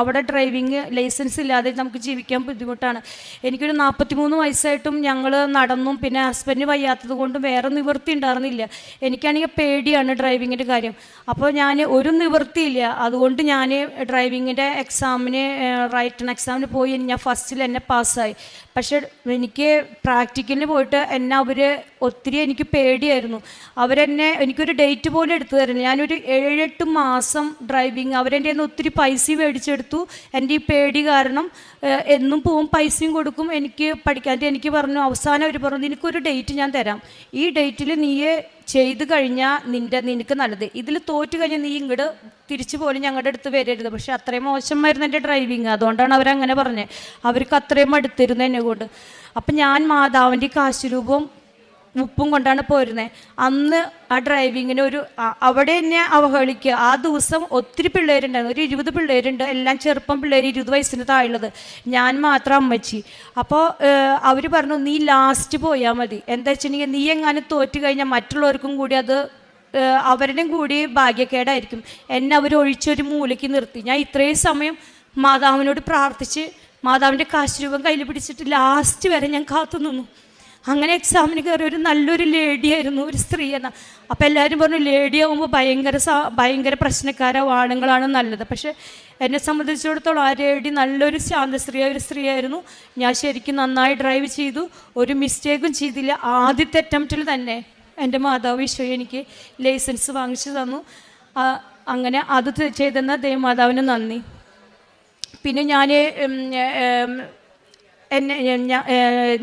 അവിടെ ഡ്രൈവിംഗ് ലൈസൻസ് ഇല്ലാതെ നമുക്ക് ജീവിക്കാൻ ബുദ്ധിമുട്ടാണ്. എനിക്കൊരു നാൽപ്പത്തി മൂന്ന് വയസ്സായിട്ടും ഞങ്ങൾ നടന്നും പിന്നെ ഹസ്ബൻഡ് വയ്യാത്തത് കൊണ്ടും വേറെ നിവൃത്തി ഉണ്ടായിരുന്നില്ല. എനിക്കാണെങ്കിൽ പേടിയാണ് ഡ്രൈവിങ്ങിന്റെ കാര്യം. അപ്പോൾ ഞാൻ ഒരു നിവൃത്തിയില്ല. അതുകൊണ്ട് ഞാൻ ഡ്രൈവിങ്ങിന്റെ എക്സാമിന് റൈറ്റൺ എക്സാമിന് പോയി ഞാൻ ഫസ്റ്റിൽ എന്നെ പാസ്സായി. പക്ഷെ എനിക്ക് പ്രാക്ടിക്കലിന് പോയിട്ട് എന്നെ അവർ ഒത്തിരി എനിക്ക് പേടിയായിരുന്നു. അവരെന്നെ എനിക്കൊരു ഡേറ്റ് പോലും എടുത്തു തരുന്നില്ല ഞാനൊരു ഏഴെട്ട് മാസം ഡ്രൈവിങ് അവരെന്റെ ഒത്തിരി പൈസ മേടിച്ചെടുത്തു. എന്റെ ഈ പേടി കാരണം എന്നും പോവും പൈസയും കൊടുക്കും. എനിക്ക് പഠിക്കാനായിട്ട് എനിക്ക് പറഞ്ഞു അവസാനം അവർ പറഞ്ഞു നിനക്കൊരു ഡേറ്റ് ഞാൻ തരാം. ഈ ഡേറ്റിൽ നീ ചെയ്ത് കഴിഞ്ഞാൽ നിന്റെ നിനക്ക് നല്ലത്. ഇതിൽ തോറ്റു കഴിഞ്ഞാൽ നീ ഇങ്ങോട്ട് തിരിച്ചു പോലും ഞങ്ങളുടെ അടുത്ത് വരരുത്. പക്ഷെ അത്രയും മോശമായിരുന്നു എന്റെ ഡ്രൈവിങ് അതുകൊണ്ടാണ് അവരങ്ങനെ പറഞ്ഞത് അവർക്ക് അത്രയും അടുത്തിരുന്നു എന്നെ കൊണ്ട് അപ്പം ഞാൻ മാതാവിന്റെ കാശുരൂപം ഉപ്പും കൊണ്ടാണ് പോരുന്നത് അന്ന് ആ ഡ്രൈവിങ്ങിന് ഒരു അവിടെ എന്നെ അവഹേളിക്കുക. ആ ദിവസം ഒത്തിരി പിള്ളേരുണ്ടായിരുന്നു. ഒരു ഇരുപത് പിള്ളേരുണ്ട്. എല്ലാം ചെറുപ്പം പിള്ളേർ ഇരുപത് വയസ്സിന് താഴുള്ളത് ഞാൻ മാത്രം അമ്മച്ചി. അപ്പോൾ അവർ പറഞ്ഞു നീ ലാസ്റ്റ് പോയാൽ മതി. എന്താ വെച്ചിട്ടുണ്ടെങ്കിൽ നീ എങ്ങാനും തോറ്റു കഴിഞ്ഞാൽ മറ്റുള്ളവർക്കും കൂടി അത് അവരുടെയും കൂടി ഭാഗ്യക്കേടായിരിക്കും. എന്നെ അവർ ഒഴിച്ചൊരു മൂലയ്ക്ക് നിർത്തി. ഞാൻ ഇത്രയും സമയം മാതാവിനോട് പ്രാർത്ഥിച്ച് മാതാവിന്റെ കാശ് രൂപം കയ്യിൽ പിടിച്ചിട്ട് ലാസ്റ്റ് വരെ ഞാൻ കാത്തു നിന്നു അങ്ങനെ എക്സാമിന് കയറി ഒരു നല്ലൊരു ലേഡിയായിരുന്നു ഒരു സ്ത്രീ എന്ന. അപ്പം എല്ലാവരും പറഞ്ഞു ലേഡി ആകുമ്പോൾ ഭയങ്കര ഭയങ്കര പ്രശ്നക്കാരോ ആണുങ്ങളാണ് നല്ലത്. പക്ഷേ എന്നെ സംബന്ധിച്ചിടത്തോളം ആ ലേഡി നല്ലൊരു ശാന്ത സ്ത്രീ ഒരു സ്ത്രീയായിരുന്നു ഞാൻ ശരിക്കും നന്നായി ഡ്രൈവ് ചെയ്തു. ഒരു മിസ്റ്റേക്കും ചെയ്തില്ല. ആദ്യത്തെ അറ്റംപ്റ്റിൽ തന്നെ എന്റെ മാതാവ് ഈശോ എനിക്ക് ലൈസൻസ് വാങ്ങിച്ചു തന്നു. അങ്ങനെ അത് ചെയ്തെന്ന ദേവമാതാവിന് നന്ദി. പിന്നെ ഞാൻ എന്നെ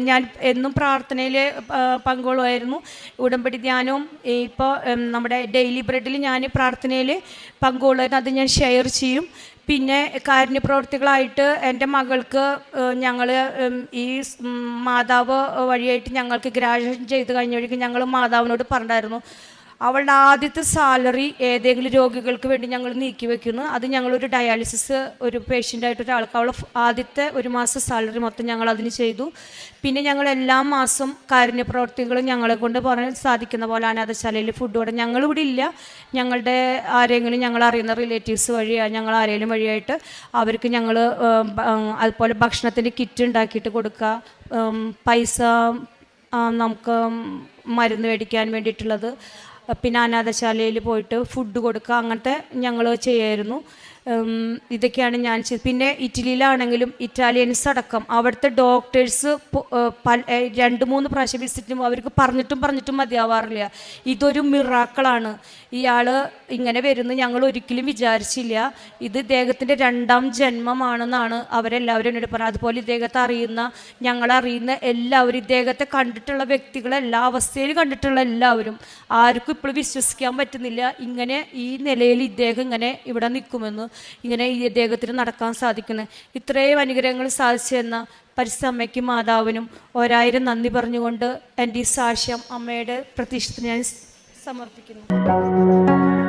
ഞാൻ എന്നും പ്രാർത്ഥനയിൽ പങ്കുകൊള്ളുമായിരുന്നു. ഉടമ്പടി ധ്യാനവും ഇപ്പോൾ നമ്മുടെ ഡെയിലി ബ്രെഡിൽ ഞാൻ പ്രാർത്ഥനയിൽ പങ്കുകൊള്ളുമായിരുന്നു. അത് ഞാൻ ഷെയർ ചെയ്യും. പിന്നെ കാരുണ്യ പ്രവർത്തികളായിട്ട് എന്റെ മകൾക്ക് ഞങ്ങൾ ഈ മാതാവ് വഴിയായിട്ട് ഞങ്ങൾക്ക് ഗ്രാജുവേഷൻ ചെയ്ത് കഴിഞ്ഞ വഴിക്ക് ഞങ്ങൾ മാതാവിനോട് പറഞ്ഞിട്ടായിരുന്നു അവളുടെ ആദ്യത്തെ സാലറി ഏതെങ്കിലും രോഗികൾക്ക് വേണ്ടി ഞങ്ങൾ നീക്കി വെക്കുന്നു. അത് ഞങ്ങളൊരു ഡയാലിസിസ് ഒരു പേഷ്യന്റായിട്ട് ഒരാൾക്ക് അവൾ ആദ്യത്തെ ഒരു മാസം സാലറി മൊത്തം ഞങ്ങൾ അതിന് ചെയ്തു. പിന്നെ ഞങ്ങൾ എല്ലാ മാസം കാരുണ്യ പ്രവർത്തികളും ഞങ്ങളെ കൊണ്ട് പറയാൻ സാധിക്കുന്ന പോലെ അനാഥശാലയിൽ ഫുഡ് കൊടുക്കും ഞങ്ങളിവിടെ ഇല്ല. ഞങ്ങളുടെ ആരെങ്കിലും ഞങ്ങൾ അറിയുന്ന റിലേറ്റീവ്സ് വഴിയാണ് ഞങ്ങൾ ആരെങ്കിലും വഴിയായിട്ട് അവർക്ക് ഞങ്ങൾ അതുപോലെ ഭക്ഷണത്തിന്റെ കിറ്റ് ഉണ്ടാക്കിയിട്ട് കൊടുക്കുക. പൈസ നമുക്ക് മരുന്ന് മേടിക്കാൻ വേണ്ടിയിട്ടുള്ളത്. പിന്നെ അനാഥശാലയിൽ പോയിട്ട് ഫുഡ് കൊടുക്കുക അങ്ങനത്തെ ഞങ്ങൾ ചെയ്യായിരുന്നു. ഇതൊക്കെയാണ് ഞാൻ ചെയ്തത്. പിന്നെ ഇറ്റലിയിലാണെങ്കിലും ഇറ്റാലിയൻസ് അടക്കം അവിടുത്തെ ഡോക്ടേഴ്സ് രണ്ട് മൂന്ന് പ്രാവശ്യം വിസിറ്റ് അവർക്ക് പറഞ്ഞിട്ടും പറഞ്ഞിട്ടും മതിയാവാറില്ല. ഇതൊരു മിറാക്കളാണ്. ഇയാൾ ഇങ്ങനെ വരുന്നു ഞങ്ങൾ ഒരിക്കലും വിചാരിച്ചില്ല. ഇത് ഇദ്ദേഹത്തിന്റെ രണ്ടാം ജന്മമാണെന്നാണ് അവരെല്ലാവരും എന്നോട് പറഞ്ഞത്. അതുപോലെ ഇദ്ദേഹത്തെ അറിയുന്ന ഞങ്ങളറിയുന്ന എല്ലാവരും ഇദ്ദേഹത്തെ കണ്ടിട്ടുള്ള വ്യക്തികൾ എല്ലാ അവസ്ഥയിലും കണ്ടിട്ടുള്ള എല്ലാവരും ആർക്കും ഇപ്പോൾ വിശ്വസിക്കാൻ പറ്റുന്നില്ല. ഇങ്ങനെ ഈ നിലയിൽ ഇദ്ദേഹം ഇങ്ങനെ ഇവിടെ നിൽക്കുമെന്ന് ഇങ്ങനെ ഈ അദ്ദേഹത്തിന് നടക്കാൻ സാധിക്കുന്നത് ഇത്രയും അനുഗ്രഹങ്ങൾ സാധിച്ചെന്ന പരിസമ്മയ്ക്ക് മാതാവിനും ഒരായിരം നന്ദി പറഞ്ഞുകൊണ്ട് എന്റെ ഈ സാക്ഷ്യം അമ്മയുടെ പ്രതീക്ഷത്തിന് ഞാൻ സമർപ്പിക്കുന്നു.